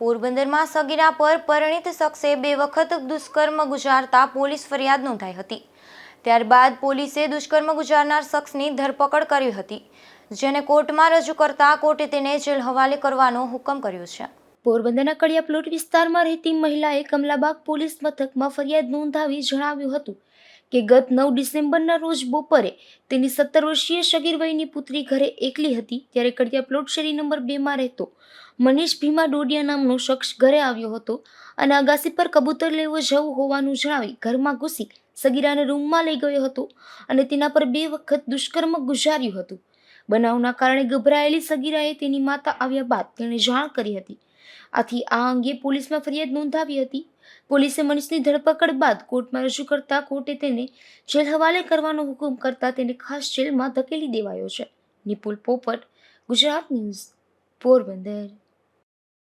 પોરબંદરમાં સગીરા પર પરિણીત શખ્સે બે વખત દુષ્કર્મ ગુજારતા પોલીસ ફરિયાદ નોંધાઈ હતી. ત્યારબાદ પોલીસે દુષ્કર્મ ગુજારનાર શખ્સની ધરપકડ કરી હતી, જેને કોર્ટમાં રજૂ કરતા કોર્ટે તેને જેલ હવાલે કરવાનો હુકમ કર્યો છે. પોરબંદરના કડિયા પ્લોટ વિસ્તારમાં રહેતી મહિલાએ કમલાબાગ પોલીસ મથકમાં ફરિયાદ નોંધાવી જણાવ્યું હતું કે ગત નવ ડિસેમ્બરના રોજ બપોરે તેની સત્તર વર્ષીય સગીર વયની પુત્રી ઘરે એકલી હતી ત્યારે કડિયા પ્લોટ શેરી નંબર બેમાં રહેતો મનીષ ભીમા ડોડિયા નામનો શખ્સ ઘરે આવ્યો હતો અને અગાસી પર કબૂતર લેવો જવું હોવાનું જણાવી ઘરમાં ઘૂસી સગીરાને રૂમમાં લઈ ગયો હતો અને તેના પર બે વખત દુષ્કર્મ ગુજાર્યું હતું. બનાવના કારણે ગભરાયેલી સગીરાએ તેની માતા આવ્યા બાદ તેણે જાણ કરી હતી આથી આ અંગે પોલીસમાં ફરિયાદ નોંધાવી હતી. પોલીસે મનીષની ધરપકડ બાદ કોર્ટમાં રજૂ કરતા કોર્ટે તેને જેલ હવાલે કરવાનો હુકમ કરતા તેને ખાસ જેલમાં ધકેલી દેવાયો છે. નિપુલ પોપટ, ગુજરાત ન્યૂઝ, પોરબંદર.